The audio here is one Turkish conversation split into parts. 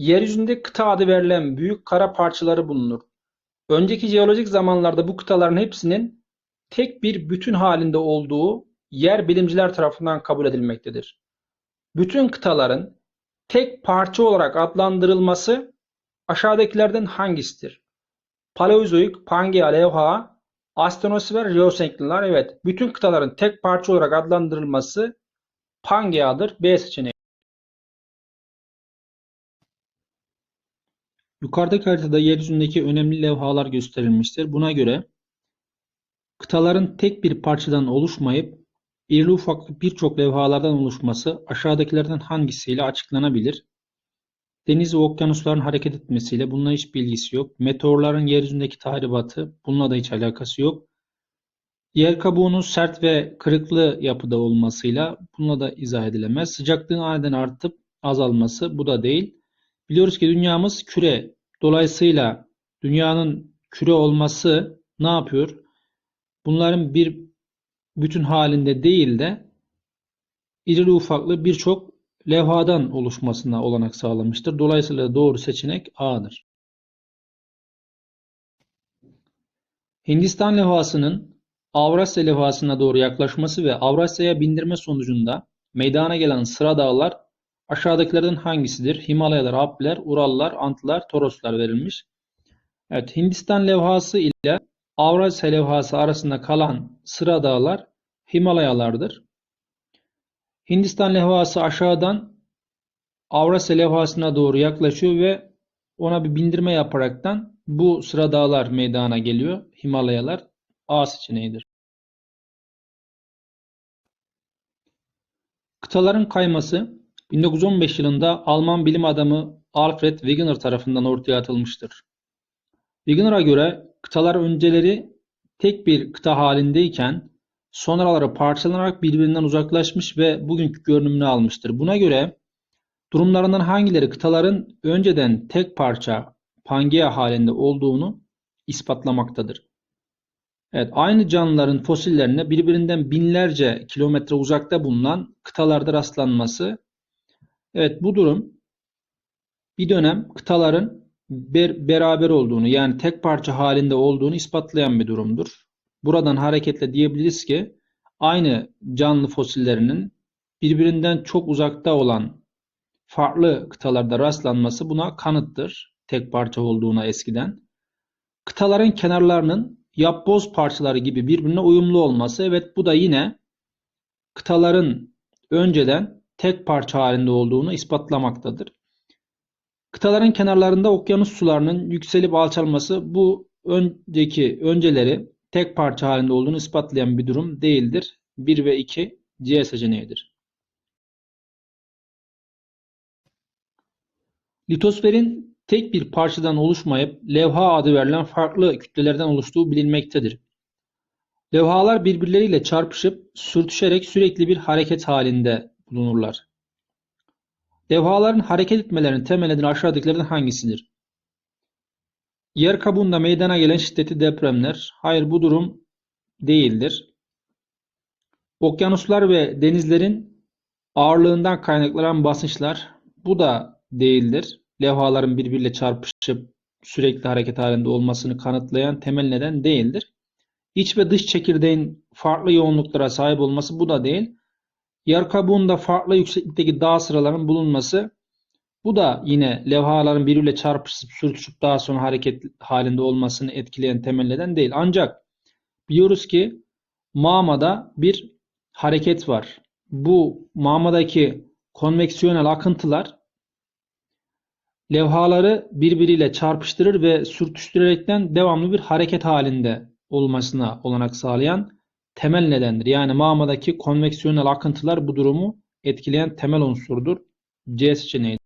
Yeryüzünde kıta adı verilen büyük kara parçaları bulunur. Önceki jeolojik zamanlarda bu kıtaların hepsinin tek bir bütün halinde olduğu yer bilimciler tarafından kabul edilmektedir. Bütün kıtaların tek parça olarak adlandırılması aşağıdakilerden hangisidir? Paleozoik, Pangea, Levha, Astenosfer, Jeosenkliler. Evet, bütün kıtaların tek parça olarak adlandırılması Pangea'dır. B seçeneği. Yukarıdaki haritada yeryüzündeki önemli levhalar gösterilmiştir. Buna göre kıtaların tek bir parçadan oluşmayıp irili ufaklı birçok levhalardan oluşması aşağıdakilerden hangisiyle açıklanabilir? Deniz ve okyanusların hareket etmesiyle bununla hiç bilgisi yok. Meteorların yeryüzündeki tahribatı bununla da hiç alakası yok. Yer kabuğunun sert ve kırıklı yapıda olmasıyla bununla da izah edilemez. Sıcaklığın aniden artıp azalması bu da değil. Biliyoruz ki dünyamız küre. Dolayısıyla dünyanın küre olması ne yapıyor? Bunların bir bütün halinde değil de irili ufaklı birçok levhadan oluşmasına olanak sağlamıştır. Dolayısıyla doğru seçenek A'dır. Hindistan levhasının Avrasya levhasına doğru yaklaşması ve Avrasya'ya bindirme sonucunda meydana gelen sıra dağlar aşağıdakilerden hangisidir? Himalayalar, Alpler, Urallar, Antlar, Toroslar verilmiş. Evet, Hindistan levhası ile Avrasya levhası arasında kalan sıra dağlar Himalayalardır. Hindistan levhası aşağıdan Avrasya levhasına doğru yaklaşıyor ve ona bir bindirme yaparaktan bu sıra dağlar meydana geliyor. Himalayalar A seçeneğidir. Kıtaların kayması 1915 yılında Alman bilim adamı Alfred Wegener tarafından ortaya atılmıştır. Wegener'a göre kıtalar önceleri tek bir kıta halindeyken sonraları parçalanarak birbirinden uzaklaşmış ve bugünkü görünümünü almıştır. Buna göre durumlarından hangileri kıtaların önceden tek parça Pangea halinde olduğunu ispatlamaktadır. Evet, aynı canlıların fosillerine birbirinden binlerce kilometre uzakta bulunan kıtalarda rastlanması. Evet, bu durum bir dönem kıtaların ber beraber olduğunu yani tek parça halinde olduğunu ispatlayan bir durumdur. Buradan hareketle diyebiliriz ki aynı canlı fosillerinin birbirinden çok uzakta olan farklı kıtalarda rastlanması buna kanıttır. Tek parça olduğuna eskiden. Kıtaların kenarlarının yapboz parçaları gibi birbirine uyumlu olması. Evet bu da yine kıtaların önceden tek parça halinde olduğunu ispatlamaktadır. Kıtaların kenarlarında okyanus sularının yükselip alçalması bu önceki önceleri tek parça halinde olduğunu ispatlayan bir durum değildir. 1 ve 2 C seçeneğidir. Litosferin tek bir parçadan oluşmayıp levha adı verilen farklı kütlelerden oluştuğu bilinmektedir. Levhalar birbirleriyle çarpışıp sürtüşerek sürekli bir hareket halinde bulunurlar. Levhaların hareket etmelerinin temel nedeni aşağıdakilerden hangisidir? Yer kabuğunda meydana gelen şiddetli depremler. Hayır bu durum değildir. Okyanuslar ve denizlerin ağırlığından kaynaklanan basınçlar. Bu da değildir. Levhaların birbiriyle çarpışıp sürekli hareket halinde olmasını kanıtlayan temel neden değildir. İç ve dış çekirdeğin farklı yoğunluklara sahip olması bu da değil. Yer kabuğunda farklı yükseklikteki dağ sıralarının bulunması bu da yine levhaların birbiriyle çarpışıp sürtüşüp daha sonra hareket halinde olmasını etkileyen temel neden değil. Ancak biliyoruz ki mağmada bir hareket var. Bu mağmadaki konveksiyonel akıntılar levhaları birbiriyle çarpıştırır ve sürtüştürerekten devamlı bir hareket halinde olmasına olanak sağlayan temel nedendir. Yani mağmadaki konveksiyonel akıntılar bu durumu etkileyen temel unsurdur. C seçeneği.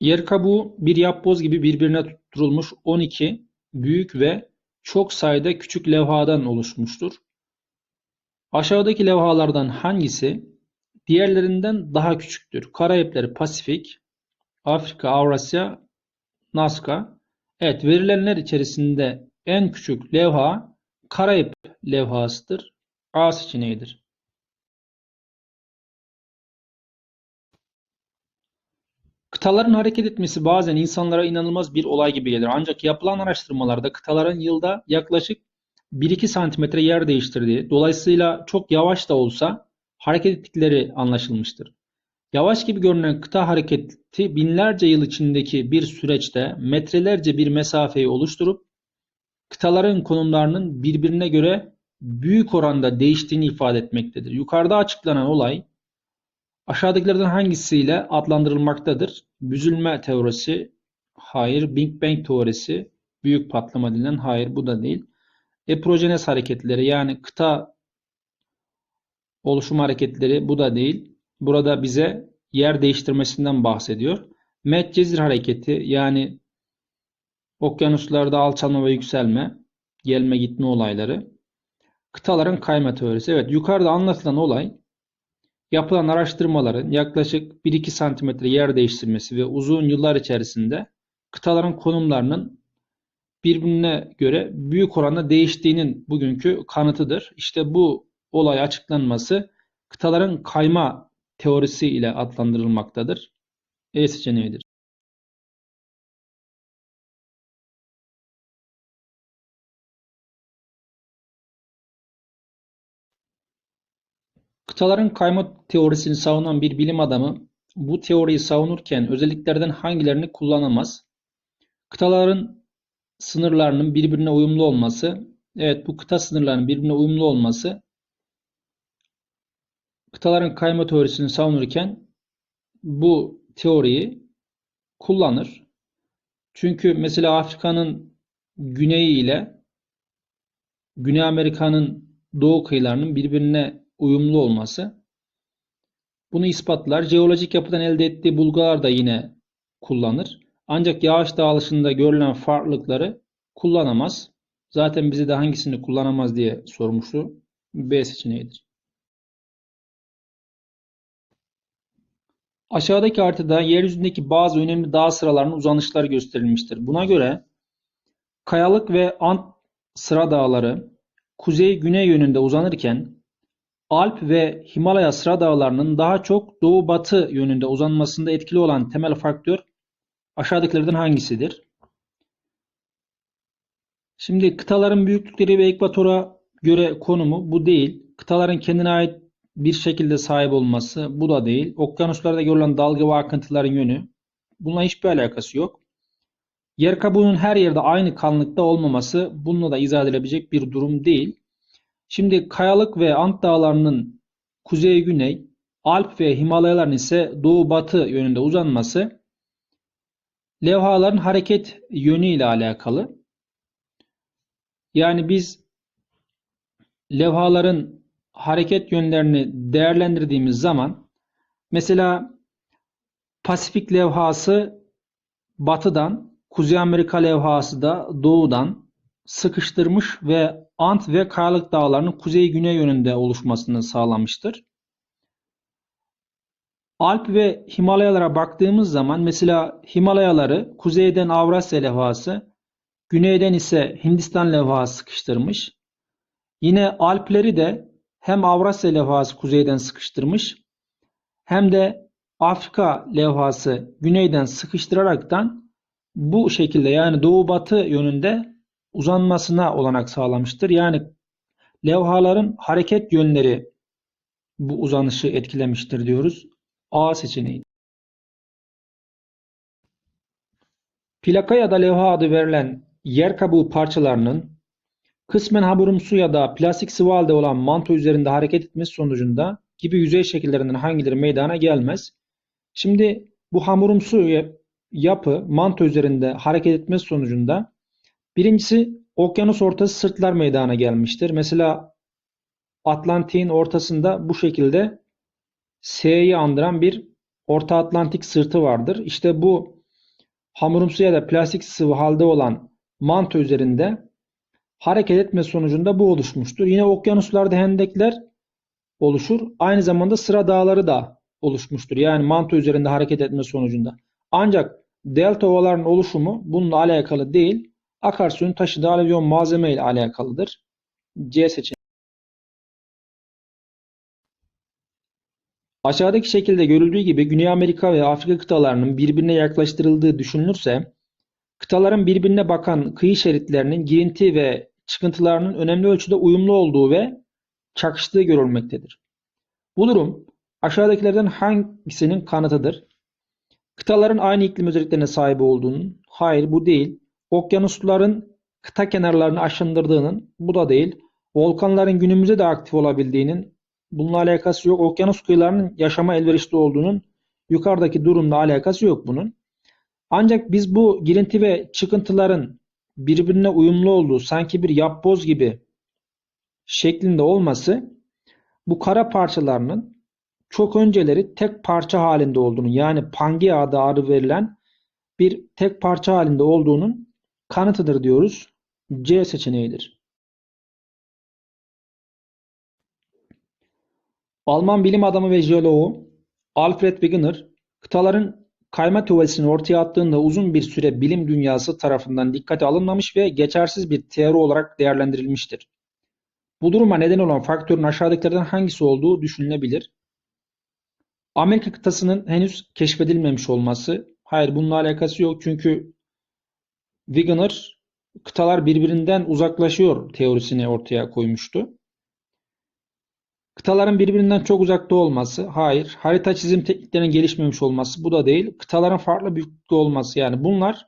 Yer kabuğu bir yapboz gibi birbirine tutturulmuş 12 büyük ve çok sayıda küçük levhadan oluşmuştur. Aşağıdaki levhalardan hangisi diğerlerinden daha küçüktür? Karayipleri Pasifik, Afrika, Avrasya, Nazca. Evet verilenler içerisinde en küçük levha Karayip levhasıdır. A seçeneğidir. Kıtaların hareket etmesi bazen insanlara inanılmaz bir olay gibi gelir. Ancak yapılan araştırmalarda kıtaların yılda yaklaşık 1-2 santimetre yer değiştirdiği, dolayısıyla çok yavaş da olsa hareket ettikleri anlaşılmıştır. Yavaş gibi görünen kıta hareketi binlerce yıl içindeki bir süreçte metrelerce bir mesafeyi oluşturup kıtaların konumlarının birbirine göre büyük oranda değiştiğini ifade etmektedir. Yukarıda açıklanan olay aşağıdakilerden hangisiyle adlandırılmaktadır? Büzülme teorisi, hayır. Big Bang teorisi, büyük patlama denilen, hayır bu da değil. Eprojenez hareketleri yani kıta oluşum hareketleri bu da değil. Burada bize yer değiştirmesinden bahsediyor. Medcezir hareketi yani okyanuslarda alçalma ve yükselme, gelme gitme olayları. Kıtaların kayma teorisi. Evet yukarıda anlatılan olay yapılan araştırmaların yaklaşık 1-2 santimetre yer değiştirmesi ve uzun yıllar içerisinde kıtaların konumlarının birbirine göre büyük oranda değiştiğinin bugünkü kanıtıdır. İşte bu olay açıklanması kıtaların kayma teorisi ile adlandırılmaktadır. E seçeneğidir. Kıtaların kayma teorisini savunan bir bilim adamı bu teoriyi savunurken özelliklerden hangilerini kullanamaz? Kıtaların sınırlarının birbirine uyumlu olması, evet bu kıta sınırlarının birbirine uyumlu olması kıtaların kayma teorisini savunurken bu teoriyi kullanır. Çünkü mesela Afrika'nın güneyi ile Güney Amerika'nın doğu kıyılarının birbirine uyumlu olması bunu ispatlar. Jeolojik yapıdan elde ettiği bulgular da yine kullanır. Ancak yağış dağılışında görülen farklılıkları kullanamaz. Zaten bize de hangisini kullanamaz diye sormuştu. B seçeneğidir. Aşağıdaki haritada yeryüzündeki bazı önemli dağ sıralarının uzanışları gösterilmiştir. Buna göre Kayalık ve Ant sıra dağları kuzey-güney yönünde uzanırken Alp ve Himalaya sıra dağlarının daha çok doğu-batı yönünde uzanmasında etkili olan temel faktör aşağıdakilerden hangisidir? Şimdi kıtaların büyüklükleri ve ekvatora göre konumu bu değil. Kıtaların kendine ait bir şekilde sahip olması bu da değil. Okyanuslarda görülen dalga ve akıntıların yönü bununla hiçbir alakası yok. Yer kabuğunun her yerde aynı kalınlıkta olmaması bununla da izah edilebilecek bir durum değil. Şimdi kayalık ve Ant dağlarının kuzey-güney, Alp ve Himalayaların ise doğu-batı yönünde uzanması levhaların hareket yönü ile alakalı. Yani biz levhaların hareket yönlerini değerlendirdiğimiz zaman mesela Pasifik levhası batıdan, Kuzey Amerika levhası da doğudan sıkıştırmış ve Ant ve Kayalık dağlarının kuzey-güney yönünde oluşmasını sağlamıştır. Alp ve Himalayalara baktığımız zaman mesela Himalayaları kuzeyden Avrasya levhası, güneyden ise Hindistan levhası sıkıştırmış. Yine Alpleri de hem Avrasya levhası kuzeyden sıkıştırmış hem de Afrika levhası güneyden sıkıştıraraktan bu şekilde yani doğu batı yönünde uzanmasına olanak sağlamıştır. Yani levhaların hareket yönleri bu uzanışı etkilemiştir diyoruz. A seçeneği. Plaka ya da levha adı verilen yer kabuğu parçalarının kısmen hamurumsu ya da plastik sıvı halde olan manto üzerinde hareket etmesi sonucunda gibi yüzey şekillerinden hangileri meydana gelmez? Şimdi bu hamurumsu yapı manto üzerinde hareket etmesi sonucunda birincisi okyanus ortası sırtlar meydana gelmiştir. Mesela Atlantik'in ortasında bu şekilde S'yi andıran bir Orta Atlantik sırtı vardır. İşte bu hamurumsu ya da plastik sıvı halde olan manto üzerinde hareket etme sonucunda bu oluşmuştur. Yine okyanuslarda hendekler oluşur. Aynı zamanda sıra dağları da oluşmuştur. Yani manto üzerinde hareket etme sonucunda. Ancak delta ovaların oluşumu bununla alakalı değil, akarsuyun taşıdığı alüvyon malzeme ile alakalıdır. C seçeneği. Aşağıdaki şekilde görüldüğü gibi Güney Amerika ve Afrika kıtalarının birbirine yaklaştırıldığı düşünülürse, kıtaların birbirine bakan kıyı şeritlerinin girinti ve çıkıntılarının önemli ölçüde uyumlu olduğu ve çakıştığı görülmektedir. Bu durum aşağıdakilerden hangisinin kanıtıdır? Kıtaların aynı iklim özelliklerine sahip olduğunun, hayır bu değil. Okyanusların kıta kenarlarını aşındırdığının, bu da değil. Volkanların günümüzde de aktif olabildiğinin, bununla alakası yok. Okyanus kıyılarının yaşama elverişli olduğunun, yukarıdaki durumla alakası yok bunun. Ancak biz bu girinti ve çıkıntıların birbirine uyumlu olduğu, sanki bir yapboz gibi şeklinde olması, bu kara parçalarının çok önceleri tek parça halinde olduğunu yani Pangea adı verilen bir tek parça halinde olduğunun kanıtıdır diyoruz. C seçeneğidir. Alman bilim adamı ve jeoloğu Alfred Wegener, kıtaların kayma teorisini ortaya attığında uzun bir süre bilim dünyası tarafından dikkate alınmamış ve geçersiz bir teori olarak değerlendirilmiştir. Bu duruma neden olan faktörün aşağıdakilerden hangisi olduğu düşünülebilir. Amerika kıtasının henüz keşfedilmemiş olması. Hayır bununla alakası yok çünkü Wegener kıtalar birbirinden uzaklaşıyor teorisini ortaya koymuştu. Kıtaların birbirinden çok uzakta olması, hayır. Harita çizim tekniklerinin gelişmemiş olması, bu da değil. Kıtaların farklı büyüklükte olması, yani bunlar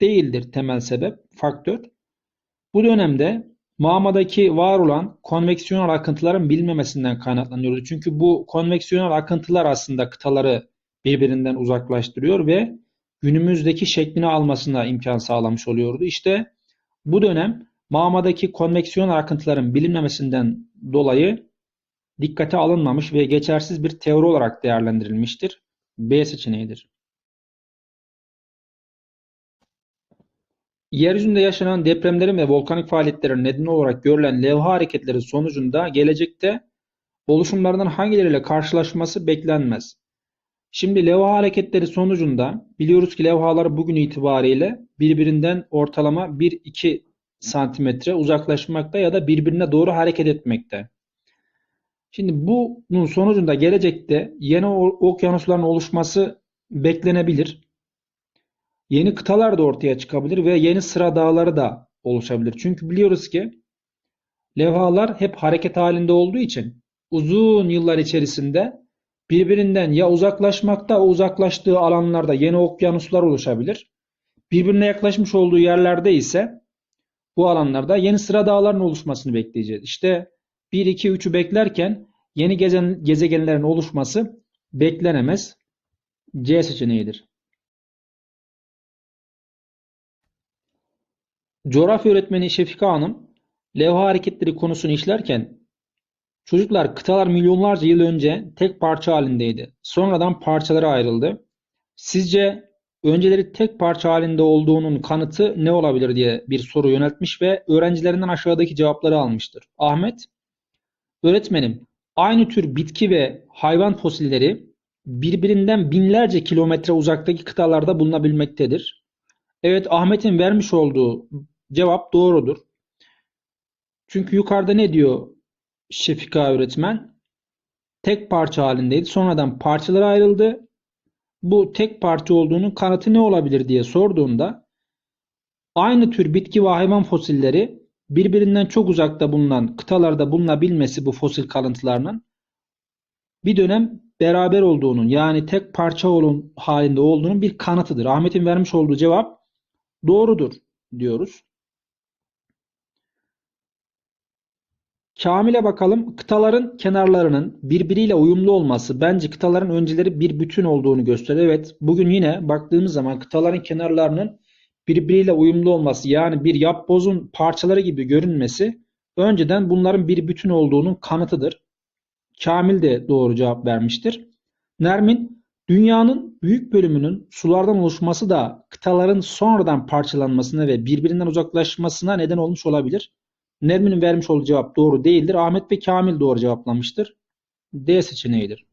değildir temel sebep, faktör. Bu dönemde mağamadaki var olan konveksiyonel akıntıların bilinmemesinden kaynaklanıyordu. Çünkü bu konveksiyonel akıntılar aslında kıtaları birbirinden uzaklaştırıyor ve günümüzdeki şeklini almasına imkan sağlamış oluyordu. İşte bu dönem mağamadaki konveksiyonel akıntıların bilinmemesinden dolayı dikkate alınmamış ve geçersiz bir teori olarak değerlendirilmiştir. B seçeneğidir. Yeryüzünde yaşanan depremlerin ve volkanik faaliyetlerin nedeni olarak görülen levha hareketleri sonucunda gelecekte oluşumlardan hangileriyle karşılaşması beklenmez. Şimdi levha hareketleri sonucunda biliyoruz ki levhalar bugün itibariyle birbirinden ortalama 1-2 santimetre uzaklaşmakta ya da birbirine doğru hareket etmekte. Şimdi bunun sonucunda gelecekte yeni okyanusların oluşması beklenebilir. Yeni kıtalar da ortaya çıkabilir ve yeni sıra dağları da oluşabilir. Çünkü biliyoruz ki levhalar hep hareket halinde olduğu için uzun yıllar içerisinde birbirinden ya uzaklaşmakta, o uzaklaştığı alanlarda yeni okyanuslar oluşabilir. Birbirine yaklaşmış olduğu yerlerde ise bu alanlarda yeni sıra dağların oluşmasını bekleyeceğiz. İşte 1, 2, 3'ü beklerken yeni gezegenlerin oluşması beklenemez. C seçeneğidir. Coğrafya öğretmeni Şefika Hanım, levha hareketleri konusunu işlerken çocuklar kıtalar milyonlarca yıl önce tek parça halindeydi. Sonradan parçalara ayrıldı. Sizce önceleri tek parça halinde olduğunun kanıtı ne olabilir diye bir soru yöneltmiş ve öğrencilerinden aşağıdaki cevapları almıştır. Ahmet, öğretmenim aynı tür bitki ve hayvan fosilleri birbirinden binlerce kilometre uzaktaki kıtalarda bulunabilmektedir. Evet Ahmet'in vermiş olduğu cevap doğrudur. Çünkü yukarıda ne diyor Şefika öğretmen? Tek parça halindeydi. Sonradan parçalara ayrıldı. Bu tek parça olduğunun kanıtı ne olabilir diye sorduğunda aynı tür bitki ve hayvan fosilleri birbirinden çok uzakta bulunan kıtalarda bulunabilmesi bu fosil kalıntılarının bir dönem beraber olduğunun yani tek parça olun halinde olduğunun bir kanıtıdır. Ahmet'in vermiş olduğu cevap doğrudur diyoruz. Kamil'e bakalım. Kıtaların kenarlarının birbiriyle uyumlu olması bence kıtaların önceleri bir bütün olduğunu gösteriyor. Evet bugün yine baktığımız zaman kıtaların kenarlarının birbiriyle uyumlu olması yani bir yapbozun parçaları gibi görünmesi önceden bunların bir bütün olduğunun kanıtıdır. Kamil de doğru cevap vermiştir. Nermin, dünyanın büyük bölümünün sulardan oluşması da kıtaların sonradan parçalanmasına ve birbirinden uzaklaşmasına neden olmuş olabilir. Nermin'in vermiş olduğu cevap doğru değildir. Ahmet ve Kamil doğru cevaplamıştır. D seçeneğidir.